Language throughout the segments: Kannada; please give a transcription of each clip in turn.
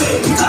వచ్చే ఇంకా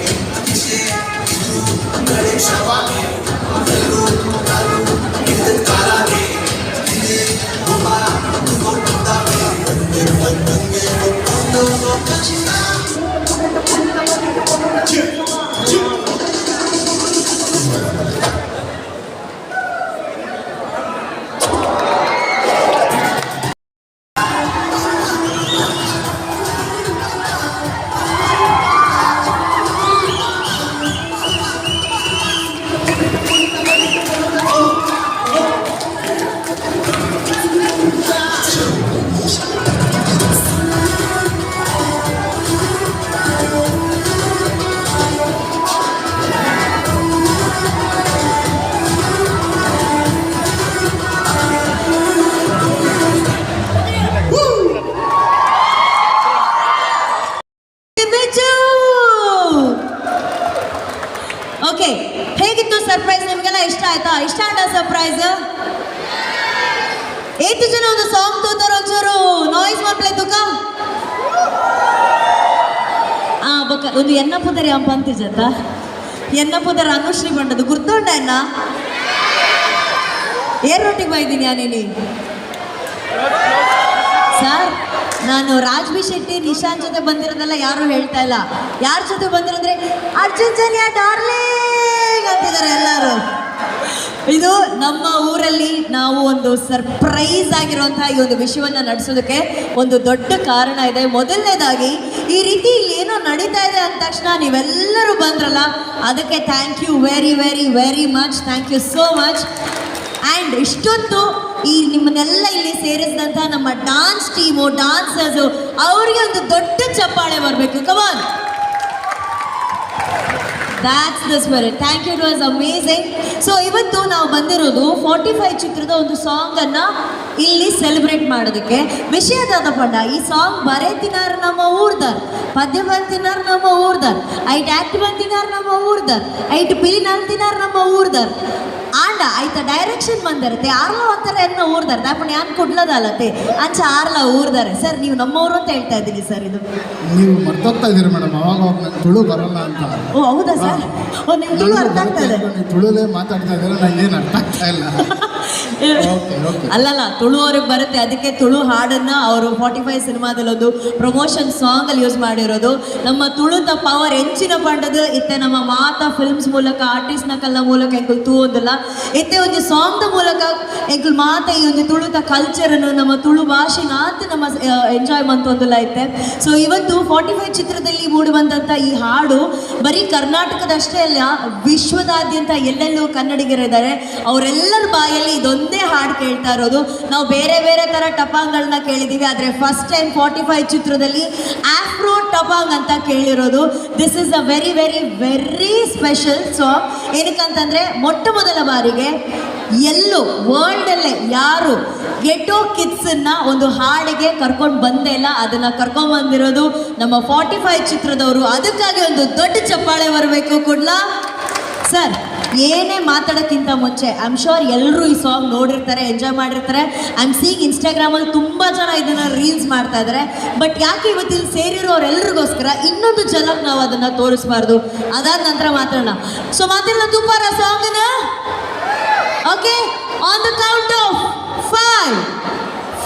ಪುದರಿ ಅಂಪ ಅಂತಿಜತ್ತ ಜತ ಪುದರ ಅನುಶ್ರೀ ಬಂಡದು ಗುರ್ತೊಂಡ ಎನ್ನ ರೊಟ್ಟಿಗೆ ಬಾಯ್ದೀನಿ ನೀನಿ ಸರ್, ನಾನು ರಾಜ್ಬಿ ಶೆಟ್ಟಿ, ನಿಶಾನ್ ಜೊತೆ ಬಂದಿರೋದೆಲ್ಲ ಯಾರು ಹೇಳ್ತಾ ಇಲ್ಲ. ಯಾರ ಜೊತೆ ಬಂದಿರೋದ್ರೆ, ಅರ್ಜುನ್ ಜನ್ಯ ಡಾರ್ಲಿಂಗ್ ಅಂತಿದ್ದಾರೆ ಎಲ್ಲರೂ. ಇದು ನಮ್ಮ ಊರಲ್ಲಿ ನಾವು ಒಂದು ಸರ್ಪ್ರೈಸ್ ಆಗಿರುವಂತಹ ಈ ಒಂದು ವಿಷಯವನ್ನು ನಡೆಸೋದಕ್ಕೆ ಒಂದು ದೊಡ್ಡ ಕಾರಣ ಇದೆ. ಮೊದಲನೇದಾಗಿ, ಈ ರೀತಿ ಇಲ್ಲಿ ಏನೋ ನಡೀತಾ ಇದೆ ಅಂದ ತಕ್ಷಣ ನೀವೆಲ್ಲರೂ ಬಂದ್ರಲ್ಲ, ಅದಕ್ಕೆ thank you very very very much thank you so much and ಇಷ್ಟೊತ್ತು ಈ ನಿಮ್ಮನ್ನೆಲ್ಲ ಇಲ್ಲಿ ಸೇರಿಸಿದಂಥ ನಮ್ಮ ಡಾನ್ಸ್ ಟೀಮು ಡಾನ್ಸರ್ಸು ಅವರಿಗೆ ಒಂದು ದೊಡ್ಡ ಚಪ್ಪಾಳೆ ಬರಬೇಕು. Come on that's the spirit thank you it was amazing so ಇವತ್ತು ನಾವು ಬಂದಿರೋದು ಫಾರ್ಟಿ ಫೈವ್ ಚಿತ್ರದ ಒಂದು ಸಾಂಗನ್ನು ಇಲ್ಲಿ ಸೆಲೆಬ್ರೇಟ್ ಮಾಡೋದಕ್ಕೆ. ವಿಷಯದಾದ ಪಂಡ, ಈ ಸಾಂಗ್ ಬರೇ ತಿನ್ನಾರ ನಮ್ಮ ಊರ್ದರ್ ಪದ್ಯ ಬಂದು ತಿನ್ನಾರ ನಮ್ಮ ಊರ್ದರ್, ಐಟ್ ಆಕ್ಟ್ ಬಂದು ತಿನ್ನಾರ ನಮ್ಮ ಊರ್ದರ್, ಐಟ್ ಪಿಲಿನಲ್ಲಿ ತಿನ್ನಾರ ನಮ್ಮ ಊರ್ದರ್. ಆಂಡ ಆಯ್ತ? ಡೈರೆಕ್ಷನ್ ಬಂದಿರುತ್ತೆ. ಆರ್ಲ ಒಂಥರ ಎನ್ನ ಊರ್ದಾರೆ ದಾಪಣ ಯಾನ್ ಕುಡ್ಲದಲ್ಲತ್ತೆ ಅಂಚ ಆರ್ಲ ಊರ್ದಾರೆ. ಸರ್ ನೀವು ನಮ್ಮವರು ಅಂತ ಹೇಳ್ತಾ ಇದ್ದೀನಿ ಸರ್ ಇದು. ನೀವು ಮರ್ತೋಗ್ತಾ ಇದ್ದೀರಿ ಮೇಡಮ್. ಅವಾಗ ಅವಾಗ ನಂಗೆ ತುಳು ಬರಲ್ಲ ಅಂತ. ಓ ಹೌದಾ ಸರ್? ಓ ನಿಮ್ಗೆ ತುಳು ಅರ್ಥ ಆಗ್ತಾ ಇದೆ. ತುಳುಲೇ ಮಾತಾಡ್ತಾ ಇದ್ದಾರೆ ನಂಗೆ ಏನು ಅರ್ಥ ಆಗ್ತಾ ಇಲ್ಲ. ಅಲ್ಲಲ್ಲ, ತುಳು ಅವ್ರಿಗೆ ಬರುತ್ತೆ. ಅದಕ್ಕೆ ತುಳು ಹಾಡನ್ನ ಅವರು ಫಾರ್ಟಿ ಫೈವ್ ಸಿನಿಮಾದಲ್ಲಿ ಒಂದು ಪ್ರಮೋಷನ್ ಸಾಂಗ್ ಅಲ್ಲಿ ಯೂಸ್ ಮಾಡಿರೋದು. ನಮ್ಮ ತುಳುತ ಪವರ್ ಎಂಚಿನ ಪಂಡದು ಇತ್ತೆ ನಮ್ಮ ಮಾತಾ ಫಿಲ್ಮ್ಸ್ ಮೂಲಕ ಆರ್ಟಿಸ್ಟ್ ಕಲ್ಲ ಮೂಲಕ ಎಂಕುಲ್ ತೂದಲ್ಲ ಇತ್ತೆ ಒಂದು ಸಾಂಗ್ದ ಮೂಲಕ ಎಂಕುಲ್ ಮಾತ ಈ ಒಂದು ತುಳುತ ಕಲ್ಚರನ್ನು ನಮ್ಮ ತುಳು ಭಾಷೆ ಅಂತ ನಮ್ಮ ಎಂಜಾಯ್ ಮಂತೊಂದಿಲ್ಲ ಐತೆ ಸೊ ಇವತ್ತು ಫಾರ್ಟಿ ಫೈವ್ ಚಿತ್ರದಲ್ಲಿ ಮೂಡುವಂತ ಈ ಹಾಡು ಬರೀ ಕರ್ನಾಟಕದಷ್ಟೇ ಅಲ್ಲ, ವಿಶ್ವದಾದ್ಯಂತ ಎಲ್ಲೆಲ್ಲೂ ಕನ್ನಡಿಗರಿದ್ದಾರೆ. ಅವರೆಲ್ಲರ ಬಾಯಲ್ಲಿ ಇದೊಂದೇ ಹಾಡು ಕೇಳ್ತಾ ಇರೋದು. ನಾವು ಬೇರೆ ಬೇರೆ ಥರ ಟಪಾಂಗ್ಗಳನ್ನ ಕೇಳಿದ್ದೀವಿ ಆದರೆ ಫಸ್ಟ್ ಟೈಮ್ ಫಾರ್ಟಿ ಫೈವ್ ಚಿತ್ರದಲ್ಲಿ ಆಫ್ರೋ ಟಪಾಂಗ್ ಅಂತ ಕೇಳಿರೋದು. This is a very very very special song ಏನಕ್ಕಂತಂದರೆ ಮೊಟ್ಟ ಮೊದಲ ಬಾರಿಗೆ ಎಲ್ಲೂ ವರ್ಲ್ಡಲ್ಲೇ ಯಾರು ಗೆಟೋ ಕಿಡ್ಸನ್ನ ಒಂದು ಹಾಡಿಗೆ ಕರ್ಕೊಂಡು ಬಂದೇ ಇಲ್ಲ. ಅದನ್ನ ಕರ್ಕೊಂಡ್ ಬಂದಿರೋದು ನಮ್ಮ ಫಾರ್ಟಿ ಫೈವ್ ಚಿತ್ರದವರು. ಅದಕ್ಕಾಗಿ ಒಂದು ದೊಡ್ಡ ಚಪ್ಪಾಳೆ ಬರಬೇಕು. ಕೂಡ ಸರ್ ಏನೇ ಮಾತಾಡೋಕ್ಕಿಂತ ಮುಂಚೆ ಐ ಆಮ್ ಶೋರ್ ಎಲ್ಲರೂ ಈ ಸಾಂಗ್ ನೋಡಿರ್ತಾರೆ ಎಂಜಾಯ್ ಮಾಡಿರ್ತಾರೆ. ಐ ಆಮ್ ಸೀಯಿಂಗ್ ಇನ್ಸ್ಟಾಗ್ರಾಮಲ್ಲಿ ತುಂಬ ಜನ ಇದನ್ನು ರೀಲ್ಸ್ ಮಾಡ್ತಾ ಇದ್ದಾರೆ ಬಟ್ ಯಾಕೆ ಇವತ್ತಿಲ್ಲಿ ಸೇರಿರೋರೆಲ್ಲರಿಗೋಸ್ಕರ ಇನ್ನೊಂದು ಜನಕ್ಕೆ ನಾವು ಅದನ್ನು ತೋರಿಸ್ಬಾರ್ದು? ಅದಾದ ನಂತರ ಮಾತಾಡೋಣ. ಸೊ ಮಾತಾಡೋಣ ತುಪ್ಪಾರ ಸಾಂಗನ okay on the count of five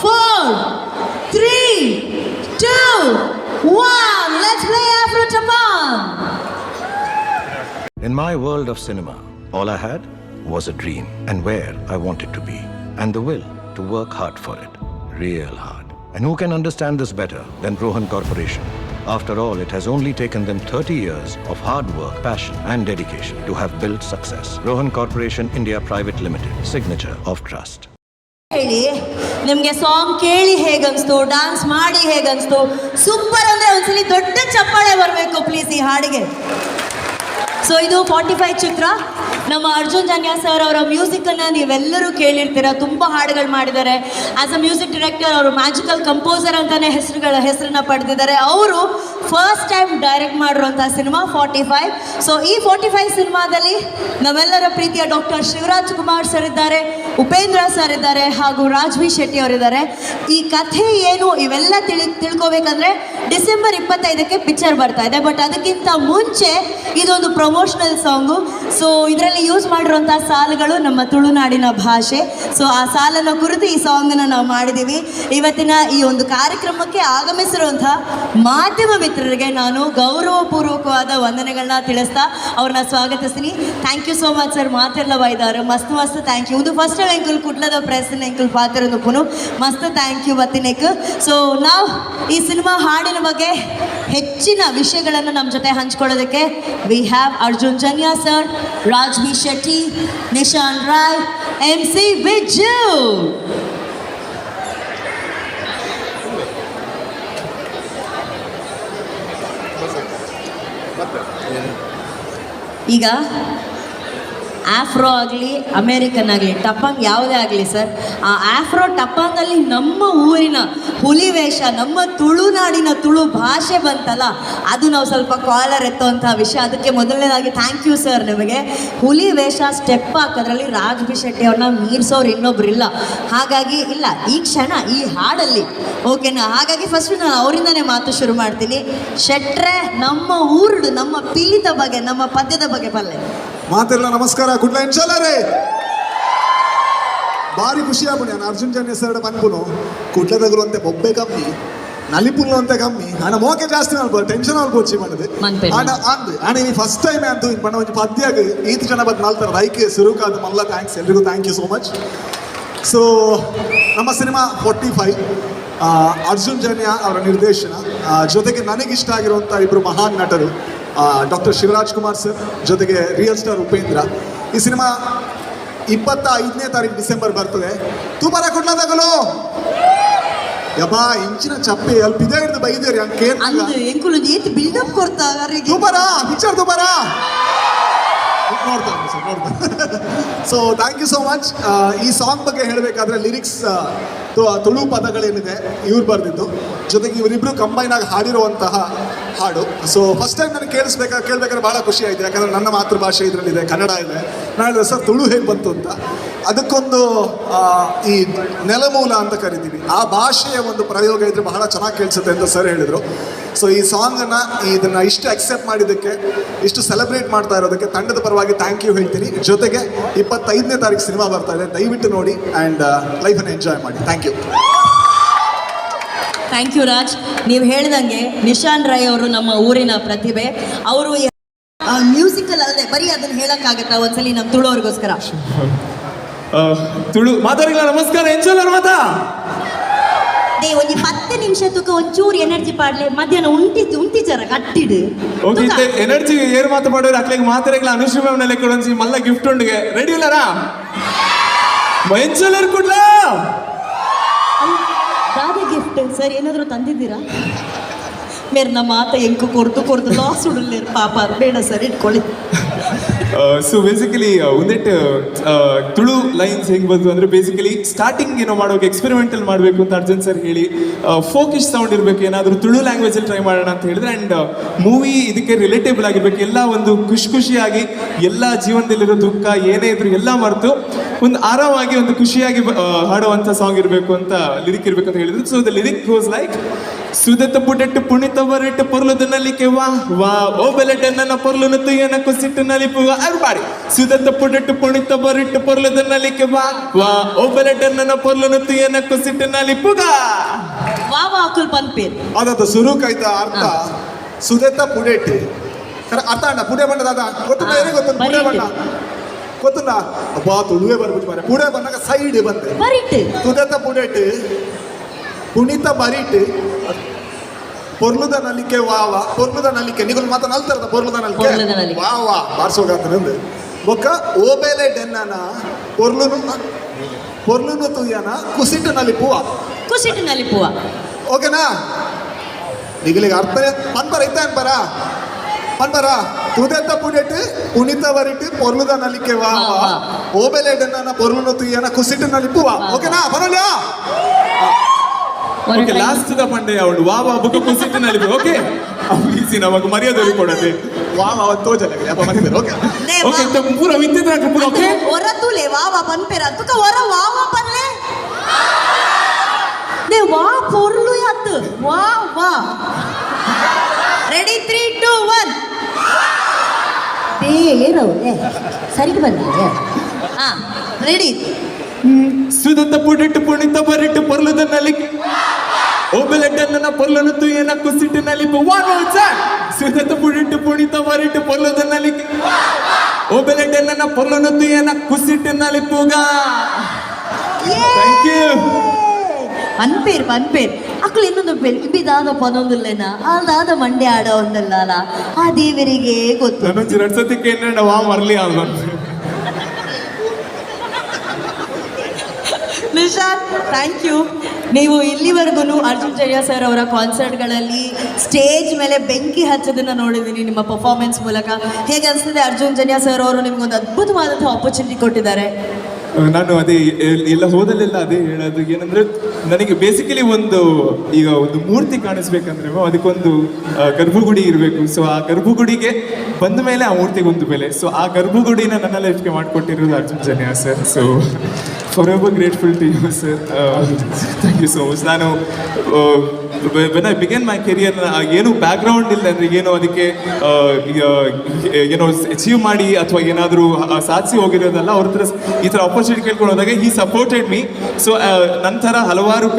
four three two one let's play Afro Japan In my world of cinema, all I had was a dream and where I wanted to be, and the will to work hard for it. Real hard. And who can understand this better than Rohan Corporation? After all, it has only taken them 30 years of hard work, passion, and dedication to have built success. Rohan Corporation India Private Limited, signature of trust. ನಿಮ್ಗೆ ಸಾಂಗ್ ಕೇಳಿ ಹೇಗನ್ಸ್ತು ಡಾನ್ಸ್ ಮಾಡಿ ಹೇಗನ್ಸ್ತು ಸೂಪರ್ ಅಂದ್ರೆ ಒಂದ್ಸಲಿ ದೊಡ್ಡ ಚಪ್ಪಾಳೆ ಬರಬೇಕು ಪ್ಲೀಸ್ ಈ ಹಾಡಿಗೆ ಸೊ ಇದು ಫಾರ್ಟಿ ಫೈವ್ ಚಿತ್ರ. ನಮ್ಮ ಅರ್ಜುನ್ ಜನ್ಯಾ ಸರ್ ಅವರ ಮ್ಯೂಸಿಕನ್ನು ನೀವೆಲ್ಲರೂ ಕೇಳಿರ್ತೀರ. ತುಂಬ ಹಾಡುಗಳು ಮಾಡಿದ್ದಾರೆ. ಆಸ್ ಅ ಮ್ಯೂಸಿಕ್ ಡಿರೆಕ್ಟರ್ ಅವರು ಮ್ಯಾಜಿಕಲ್ ಕಂಪೋಸರ್ ಅಂತಾನೆ ಹೆಸರುಗಳ ಹೆಸರನ್ನ ಪಡೆದಿದ್ದಾರೆ. ಅವರು ಫಸ್ಟ್ ಟೈಮ್ ಡೈರೆಕ್ಟ್ ಮಾಡಿರುವಂಥ ಸಿನಿಮಾ ಫಾರ್ಟಿ ಫೈವ್ ಸೊ ಈ ಫಾರ್ಟಿ ಫೈವ್ ಸಿನಿಮಾದಲ್ಲಿ ನಾವೆಲ್ಲರ ಪ್ರೀತಿಯ ಡಾಕ್ಟರ್ ಶಿವರಾಜ್ ಕುಮಾರ್ ಸರ್ ಇದ್ದಾರೆ. ಉಪೇಂದ್ರ ಸರ್ ಇದ್ದಾರೆ ಹಾಗೂ ರಾಜ್ವಿ ಶೆಟ್ಟಿ ಅವರಿದ್ದಾರೆ. ಈ ಕಥೆ ಏನು ಇವೆಲ್ಲ ತಿಳಿ ತಿಳ್ಕೊಬೇಕಂದ್ರೆ ಡಿಸೆಂಬರ್ ಇಪ್ಪತ್ತೈದಕ್ಕೆ ಪಿಕ್ಚರ್ ಬರ್ತಾ ಇದೆ. ಬಟ್ ಅದಕ್ಕಿಂತ ಮುಂಚೆ ಇದೊಂದು ಪ್ರಮೋಷನಲ್ ಸಾಂಗು ಸೊ ಇದರಲ್ಲಿ ಯೂಸ್ ಮಾಡಿರುವಂಥ ಸಾಲುಗಳು ನಮ್ಮ ತುಳುನಾಡಿನ ಭಾಷೆ. ಸೊ ಆ ಸಾಲನ ಕುರಿತು ಈ ಸಾಂಗನ್ನು ನಾವು ಮಾಡಿದ್ದೀವಿ ಇವತ್ತಿನ ಈ ಒಂದು ಕಾರ್ಯಕ್ರಮಕ್ಕೆ ಆಗಮಿಸಿರುವಂಥ ಮಾಧ್ಯಮ ಮಿತ್ರರಿಗೆ ನಾನು ಗೌರವಪೂರ್ವಕವಾದ ವಂದನೆಗಳನ್ನ ತಿಳಿಸ್ತಾ ಅವ್ರನ್ನ ಸ್ವಾಗತಿಸ್ತೀನಿ. Thank you so much sir ಮಾತೆಲ್ಲ ಬೈದಾರು ಮಸ್ತ್ ಮಸ್ತ್. ಥ್ಯಾಂಕ್ ಯು ಇದು ಫಸ್ಟ್ ಎಂಕುಲ್ ಕುಡ್ಲದ ಪ್ರೆಸ್ನ ಎಂಕುಲ್ ಪಾತ್ರ ಪುನು. ಮಸ್ತ್ ಥ್ಯಾಂಕ್ ಯು ಬತ್ತಿನೇಕ್ ಸೊ ನಾವು ಈ ಸಿನಿಮಾ ಹಾಡಿನ ಬಗ್ಗೆ ಹೆಚ್ಚಿನ ವಿಷಯಗಳನ್ನು ನಮ್ಮ ಜೊತೆ ಹಂಚ್ಕೊಳ್ಳೋದಕ್ಕೆ we have Arjun Janya sir Raj B Shetty, Nishan Rai M C Bijju. ಈಗ ಆಫ್ರೋ ಆಗಲಿ ಅಮೇರಿಕನ್ ಆಗಲಿ, ಟಪಾಂಗ್ ಯಾವುದೇ ಆಗಲಿ ಸರ್, ಆ ಆಫ್ರೋ ಟಪಾಂಗಲ್ಲಿ ನಮ್ಮ ಊರಿನ ಹುಲಿ ವೇಷ, ನಮ್ಮ ತುಳುನಾಡಿನ ತುಳು ಭಾಷೆ ಬಂತಲ್ಲ, ಅದು ನಾವು ಸ್ವಲ್ಪ ಕಾಲರ್ ಎತ್ತುವಂಥ ವಿಷಯ. ಅದಕ್ಕೆ ಮೊದಲನೇದಾಗಿ ಥ್ಯಾಂಕ್ ಯು ಸರ್ ನಿಮಗೆ. ಹುಲಿ ವೇಷ ಸ್ಟೆಪ್ ಹಾಕೋದ್ರಲ್ಲಿ ರಾಜ್ ಬಿ ಶೆಟ್ಟಿ ಅವ್ರನ್ನ ಮೀರ್ಸೋರು ಇನ್ನೊಬ್ರು ಇಲ್ಲ. ಹಾಗಾಗಿ, ಇಲ್ಲ, ಈ ಕ್ಷಣ, ಈ ಹಾಡಲ್ಲಿ ಓಕೆನಾ ಹಾಗಾಗಿ ಫಸ್ಟ್ ನಾನು ಅವರಿಂದನೇ ಮಾತು ಶುರು ಮಾಡ್ತೀನಿ. ಶೆಟ್ರೆ, ನಮ್ಮ ಊರುಡು, ನಮ್ಮ ಪೀಳಿತ ಬಗ್ಗೆ ನಮ್ಮ ಪದ್ಯದ ಬಗ್ಗೆ ಪಲ್ಲೆ ಮಾತೆಲ್ಲ ನಮಸ್ಕಾರ ಕುಡ್ಲ ಎಂಚಲರೇ ಭಾರಿ ಖುಷಿ ಆಗ್ಬಿಡಿ ನಾನು ಅರ್ಜುನ್ ಜನ್ ಹೆಸರು ಬಂದ್ಬಿನು ಕುಡ್ಲದಗರು ಅಂತೆ ಬೊಬ್ಬೆ ಕಮ್ಮಿ ನಲಿಪುಲ್ಲು ಅಂತೆ ಕಮ್ಮಿ ಆನ ಮೋಕೆ ಜಾಸ್ತಿ ಅಲ್ಪ ಟೆನ್ಷನ್ ಅಲ್ಪ వచ్చి మనది ಮನ್ಪೇಟೆ. ಆನ ಅಂದ್ ಆನ ಈ ಫಸ್ಟ್ ಟೈಮ್ ಅಂತ ಇಂಗ್ ಪಣ್ಣ ಒಂಜಿ ಪದ್ಯಾಗ ಈತ್ ಜನ ಬದ್ ನಾಲ್ತರ ರೈಕ್ ಸುರುಕಾದ ಮಲ್ಲ ಥ್ಯಾಂಕ್ಸ್ ಎಲ್ರಿಗೂ thank you so much so ನಮ್ಮ cinema forty five Arjun Janya ಅವರ ನಿರ್ದೇಶನ ಆ, ಜೊತೆಗೆ ನನಗಿಷ್ಟ ಆಗಿರುವಂಥ ಇಬ್ಬರು ಮಹಾನ್ ನಟರು ಡಾಕ್ಟರ್ ಶಿವರಾಜ್ ಕುಮಾರ್ ಸರ್ ಜೊತೆಗೆ ರಿಯಲ್ ಸ್ಟಾರ್ ಉಪೇಂದ್ರ. ಈ ಸಿನಿಮಾ ಇಪ್ಪತ್ತ ಐದನೇ ತಾರೀಕು ಡಿಸೆಂಬರ್ ಬರ್ತದೆ. ತುಂಬಾ ಕೊಡ್ಲದಾಗಲು? ಯಬ್ಬಾ ಇಂಚಿನ ಚಪ್ಪೆ ಅಲ್ಲಿ ಬಿದ್ದ ಹಿಡಿದು ಬೈದೇರಿ ಹಂಗೆ ಅಂದ್ ಎಂಕುಲು ಏತ್ ಬಿಲ್ಡಪ್ ಕೊಡ್ತಾ ತುಂಬಾ ತುಬಾರ picture ತುಬಾರ so thank you so much ಈ ಸಾಂಗ್ ಬಗ್ಗೆ ಹೇಳಬೇಕಾದ್ರೆ ಲಿರಿಕ್ಸ್ ತುಳು ಪದಗಳೇನಿದೆ, ಇವ್ರು ಬರೆದಿದ್ದು. ಜೊತೆಗೆ ಇವರಿಬ್ರು ಕಂಬೈನ್ ಆಗಿ ಹಾಡಿರುವಂತಹ ಹಾಡು. ಸೊ ಫಸ್ಟ್ ಟೈಮ್ ನನಗೆ ಕೇಳಿಸ್ಬೇಕಾ, ಕೇಳಬೇಕಾದ್ರೆ ಭಾಳ ಖುಷಿ ಆಯಿತು. ಯಾಕಂದರೆ ನನ್ನ ಮಾತೃಭಾಷೆ ಇದರಲ್ಲಿದೆ, ಕನ್ನಡ ಇದೆ. ನಾನು ಸರ್, ತುಳು ಹೇಗೆ ಬಂತು ಅಂತ? ಅದಕ್ಕೊಂದು ಈ ನೆಲಮೂಲ ಅಂತ ಕರಿತೀವಿ. ಆ ಭಾಷೆಯ ಒಂದು ಪ್ರಯೋಗ ಇದ್ರೆ ಬಹಳ ಚೆನ್ನಾಗಿ ಕೇಳಿಸುತ್ತೆ ಅಂತ ಸರ್ ಹೇಳಿದರು. ಸೊ ಈ ಸಾಂಗನ್ನು ಇದನ್ನು ಇಷ್ಟು ಅಕ್ಸೆಪ್ಟ್ ಮಾಡಿದ್ದಕ್ಕೆ, ಇಷ್ಟು ಸೆಲೆಬ್ರೇಟ್ ಮಾಡ್ತಾ ಇರೋದಕ್ಕೆ ತಂಡದ ಪರವಾಗಿ ಥ್ಯಾಂಕ್ ಯು ಹೇಳ್ತೀನಿ. ಜೊತೆಗೆ ಇಪ್ಪತ್ತೈದನೇ ತಾರೀಕು ಸಿನಿಮಾ ಬರ್ತಾ ಇದೆ. ದಯವಿಟ್ಟು ನೋಡಿ ಆ್ಯಂಡ್ ಲೈಫನ್ನು ಎಂಜಾಯ್ ಮಾಡಿ. Thank you thank you Raj ನೀವು ಹೇಳ್ದಂಗೆ ನಿಶಾನ್ ರೈ ಅವರು ನಮ್ಮ ಊರಿನ ಪ್ರತಿಭೆ. ಅವರು ಮ್ಯೂಸಿಕಲ್ ಅಲ್ಲದೆ ಬರೀ ಅದನ್ನ ಹೇಳಕ್ಕಾಗತ್ತಾ? ಒಂದ್ಸಲಿ ನಮ್ಮ ತುಳು ಅವ್ರಿಗೋಸ್ಕರ. ತುಳು ಮಾತಾಡಿಲ್ಲ. ನಮಸ್ಕಾರ. ಎಂಚಲ್ಲರ ಮಾತಾ? ದೇ ಒಂಜಿ ಪತ್ತು ನಿಮಿಷ ತೂಕ ಒಂಚೂರು ಎನರ್ಜಿ ಪಾಡ್ಲೆ ಮಧ್ಯಾಹ್ನ ಉಂಟಿ ಉಂಟಿ ಜರ ಕಟ್ಟಿಡು. ಓಕೆ ಎನರ್ಜಿ ಏರ್ ಮಾತು ಮಾಡೋರು ಅಕ್ಲೆಗ್ ಮಾತಾಡಲ್ಲ ಅನುಶ್ರೀ ಮ್ಯಾಮ್ ಮಲ್ಲ ಗಿಫ್ಟ್ ಉಂಡಿಗೆ. ರೆಡಿ ಇಲ್ಲರಾ? ಎಂಚಲ್ಲರ್ ಕೊಡ್ಲ? ದಾದ ಗಿಫ್ಟ್ ಸರ್ ಏನಾದರೂ ತಂದಿದ್ದೀರಾ? ಮೇರ್ ನಮ್ಮ ಮಾತ ಎಂಕು ಕೊರ್ತು ಕೊರ್ತು ಲಾಸ್ ಉಡಲೇರು ಪಾಪ ಬೇಡ ಸರ್ ಇಟ್ಕೊಳ್ಳಿ. ಸೊ ಬೇಸಿಕಲಿ ಒಂದೆಟ್ಟು ತುಳು ಲೈನ್ಸ್ ಹೆಂಗ್ ಬಂತು ಅಂದ್ರೆ ಬೇಸಿಕಲಿ ಸ್ಟಾರ್ಟಿಂಗ್ ಏನೋ ಮಾಡೋಕೆ ಎಕ್ಸ್ಪೆರಿಮೆಂಟಲ್ ಮಾಡಬೇಕು ಅಂತ ಅರ್ಜುನ್ ಸರ್ ಹೇಳಿ ಫೋಕಿಶ್ ಸೌಂಡ್ ಇರಬೇಕು, ಏನಾದರೂ ತುಳು ಲ್ಯಾಂಗ್ವೇಜ್ ಅಲ್ಲಿ ಟ್ರೈ ಮಾಡೋಣ ಅಂತ ಹೇಳಿದ್ರೆ ಅಂಡ್ ಮೂವಿ ಇದಕ್ಕೆ ರಿಲೇಟೇಬಲ್ ಆಗಿರ್ಬೇಕು. ಎಲ್ಲ ಒಂದು ಖುಷಿ ಖುಷಿಯಾಗಿ, ಎಲ್ಲ ಜೀವನದಲ್ಲಿರೋ ದುಃಖ ಏನೇ ಇದ್ರು ಎಲ್ಲ ಮರೆತು ಒಂದು ಆರಾಮಾಗಿ ಒಂದು ಖುಷಿಯಾಗಿ ಬ- ಹಾಡುವಂಥ ಸಾಂಗ್ ಇರಬೇಕು ಅಂತ ಲಿರಿಕ್ ಇರಬೇಕು ಅಂತ ಹೇಳಿದ್ರು. So the lyric goes like ಸುದತ್ತ ಪುಟಟ್ಟು ಪುಣಿತ ಬರಟ್ಟು ಪೊರ್ಲದ ನಲಿಕೆ ವಾ ವಾ ಓ ಬೆಲೆಟ ನನ್ನ ಪೊರ್ಲನ ತುಯ್ಯನ ಕುಸಿಟ್ಟು ನಲಿಪು ಬಾರಿ. ಸುದತ್ತ ಪುಟಟ್ಟು ಪುಣಿತ ಬರಟ್ಟು ಪೊರ್ಲದ ನಲಿಕೆ ವಾ ವಾ ಓ ಬೆಲೆಟ ನನ್ನ ಪೊರ್ಲನ ತುಯ್ಯನ ಕುಸಿಟ್ಟು ನಲಿಪುಗ ವಾ. ವಾ ಅಕುಲ್ ಪನ್ಪೇರ್ ಸುರು ಕೈತ ಅರ್ಥ? ಸುದತ್ತ ಪುಡೆಟ್ಟಿ ಕರೆ ಅರ್ಥ ಅಣ್ಣ ಪುಡೆ ಬಣ್ಣದ ದಾದ? ಗೊತ್ತುಂಟ? ಗೊತ್ತು ಪುಡೆ ಬಣ್ಣ ಗೊತ್ತುಂಡ ಅಬ್ಬಾ ತುಳುವೆ ಬರ್ಬಿಟ್ಟು ಮಾರೆ ಪುಡೆ ಬಂದಾಗ ಸೈಡ್ ಬಂತೆ ಬರಿಟ್ ತುದೆತ್ತ ಪುಡೇಟ್ ಪುಣಿತ ಬರೀಟ್ ಪೊರ್ಲುದ ನಲಿಕೆ ವಾವ ಪೊರ್ಲುದ ನಲಿಕೆ ನಿಗುಲ್ ಮಾತ ನಲ್ತಾರದ ಪೊರ್ಲುದ ನಲಿಕೆ ವಾವ ವಾ ವಾ. ಬಾರ್ಸೋಗಂತ ನಂದು. ಬೊಕ್ಕ ಓಬೇಲೆ ಡೆನ್ನನ ಪೊರ್ಲುನು ಪೊರ್ಲುನು ತುಯ್ಯನ ಕುಸಿಟಿನಲ್ಲಿ ನಲಿಪುವ ಕುಸಿಟಿನಲ್ಲಿ ನಲಿಪುವ ಓಕೆನಾ? ನಿಗಲಿಗೆ ಅರ್ಥ ಪನ್ಪರ ಇತ್ತ ಅನ್ಪರ ಪನ್ಪರ ತುದೆತ ಪುಣೆಟ್ ಪುನಿತ ವರಿಟ್ ಪೊರ್ಲುದ ನಲಿಕೆ ವಾ ಓಬೆಲೆಡ್ ನಾನು ಪೊರ್ಲುನ ತುಯ್ಯನ ಕುಸಿಟ ನಲಿಪು ವಾ ಓಕೆನಾ? ಬರಲ್ಯ? ಓಕೆ ಲಾಸ್ಟ್ ದ ಪಂಡೆ ಅವಳು. ವಾ ವಾ ಬುಕ್ ಕುಸಿಟ ನಲಿಪು ಓಕೆ. ಅಮ್ಮೀಸಿ ನಮಗೆ ಮರ್ಯಾದೆ ಕೊಡದೆ. ವಾ ವಾ ಅವತ್ತು ಜನಗೆ ಅಪ್ಪ ಮರಿದರು ಓಕೆ. ಓಕೆ ಅಂತ ಪೂರ ವಿದ್ಯುತ್ ಓಕೆ? ಹೊರತು ಲೇ ವಾ ವಾ ಬಂದ್ಪೇರ. ಅದಕ್ಕ ಹೊರ ವಾ ವಾ ಬನ್ನೆ ನೇ ವಾ ಪೊರ್ಲು ಯಾತ್ ವಾ ವಾ. ರೆಡಿ ತ್ರೀ ಟು ಒನ್ ವಾ ಏರವ್ರೆ ಸರಿಗೆ ಬಂದಿದೆ ಹಾ ರೆಡಿ ಸುದತ್ತ ಪುಡಿಟ್ಟು ಪುಣಿತ ಬರಿಟ್ಟು ಪರ್ಲದ ನಲಿಗೆ ಒಬ್ಬಲೆಟ್ಟನ್ನ ಪೊಲ್ಲನು ತೂಯನ ಕುಸಿಟ್ಟು ನಲಿಪು ವಾನ್ ಸುದತ್ತ ಪುಡಿಟ್ಟು ಪುಣಿತ ಬರಿಟ್ಟು ಪೊಲ್ಲದ ನಲಿಗೆ ಒಬ್ಬಲೆಟ್ಟನ್ನ ಪೊಲ್ಲನು ತೂಯನ ಕುಸಿಟ್ಟು ನಲಿಪುಗ ಥ್ಯಾಂಕ್ ಯು பண்பேர் பண்பேர் ಅಕ್ಕಳು ಇನ್ನೊಂದು ಬೆಳಿಬಿದಾದ ಪನೊಂದಿಲ್ಲೇನ ಅದಾದ ಮಂಡ್ಯ ಆಡ ಒಂದಲ್ಲ ಆ ದೇವರಿಗೆ ಗೊತ್ತು. ನನಗೆ ಎರಡು ಸತಿ ಕೇಂದ್ರ ವಾ ಮರ್ಲಿ ಥ್ಯಾಂಕ್ ಯು ನೀವು ಇಲ್ಲಿವರೆಗೂ ಅರ್ಜುನ್ ಜಯ ಸರ್ ಅವರ ಕಾನ್ಸರ್ಟ್ಗಳಲ್ಲಿ ಸ್ಟೇಜ್ ಮೇಲೆ ಬೆಂಕಿ ಹಚ್ಚೋದನ್ನು ನೋಡಿದ್ದೀನಿ ನಿಮ್ಮ ಪರ್ಫಾರ್ಮೆನ್ಸ್ ಮೂಲಕ. ಹೇಗೆ ಅನಿಸ್ತದೆ ಅರ್ಜುನ್ ಜನ್ಯ ಸರ್ ಅವರು ನಿಮ್ಗೊಂದು ಅದ್ಭುತವಾದಂಥ ಆಪರ್ಚುನಿಟಿ ಕೊಟ್ಟಿದ್ದಾರೆ? ನಾನು ಅದೇ ಎಲ್ಲ ಹೋದಲ್ಲೆಲ್ಲ ಅದೇ ಹೇಳೋದು. ಏನಂದ್ರೆ, ನನಗೆ ಬೇಸಿಕಲಿ ಒಂದು, ಈಗ ಒಂದು ಮೂರ್ತಿ ಕಾಣಿಸ್ಬೇಕಂದ್ರೆ ಅದಕ್ಕೊಂದು ಗರ್ಭಗುಡಿ ಇರಬೇಕು. ಸೊ ಆ ಗರ್ಭಗುಡಿಗೆ ಬಂದ ಮೇಲೆ ಆ ಮೂರ್ತಿಗೆ ಒಂದು ಬೆಲೆ. ಸೊ ಆ ಗರ್ಭಗುಡಿನ ನನ್ನ ಲೈಫ್ಗೆ ಮಾಡಿಕೊಟ್ಟಿರೋದು Arjun Janya sir. So far grateful to you sir thank you so much ನಾನು when I began my career ಏನು ಬ್ಯಾಕ್ಗ್ರೌಂಡ್ ಇಲ್ಲ ಅಂದರೆ ಏನು ಅದಕ್ಕೆ ಏನೋ ಅಚೀವ್ ಮಾಡಿ ಅಥವಾ ಏನಾದರೂ ಸಾಧಿಸಿ ಹೋಗಿರೋದಲ್ಲ, ಅವ್ರ ಹತ್ರ ಈ ಥರ ಆಪರ್ಚುನಿಟಿ ಕೇಳ್ಕೊಂಡು ಹೋದಾಗ ಈ ಸಪೋರ್ಟೆಡ್ ಮೀ ಸೊ ನಂತರ ಹಲವಾರು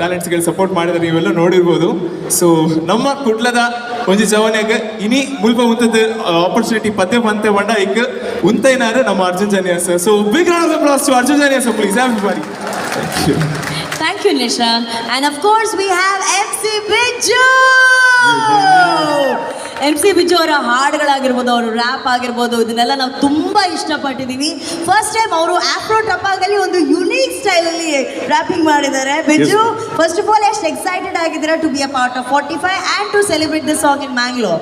ಟ್ಯಾಲೆಂಟ್ಸ್ಗಳು ಸಪೋರ್ಟ್ ಮಾಡಿದರೆ ನೀವೆಲ್ಲ ನೋಡಿರ್ಬೋದು. ಸೊ ನಮ್ಮ ಕುಡ್ಲದ ಒಂಜಿ ಜವನ್ಯಾಗ ಇನಿ ಮುಲ್ಪ ಉಂತದ ಆಪರ್ಚುನಿಟಿ ಪತ್ತೆ ಪಂತೆ ಬಂಡ ಈಗ ಉಂತೈನಾರ ನಮ್ಮ Arjun Janya sir. So big round of applause to Arjun Janya sir please everybody thank you Nisha. And of course, we course we have M C Bijju ಅವರ ಹಾಡುಗಳಾಗಿರ್ಬೋದು ಅವರು ರ್ಯಾಪ್ ಆಗಿರ್ಬೋದು ಇದನ್ನೆಲ್ಲ ನಾವು ತುಂಬ ಇಷ್ಟಪಟ್ಟಿದ್ದೀವಿ ಫಸ್ಟ್ ಟೈಮ್ ಅವರು ಆಫ್ರೋ ಟಪಾಗಲ್ಲಿ ಒಂದು ಯುನೀಕ್ ಸ್ಟೈಲಲ್ಲಿ ರ್ಯಾಪಿಂಗ್ ಮಾಡಿದ್ದಾರೆ. ಬಿಜು ಫಸ್ಟ್ ಆಫ್ ಆಲ್ ಎಷ್ಟು ಎಕ್ಸೈಟೆಡ್ ಆಗಿದ್ದೀರಾ to be a part of forty five and to celebrate the song in Mangalore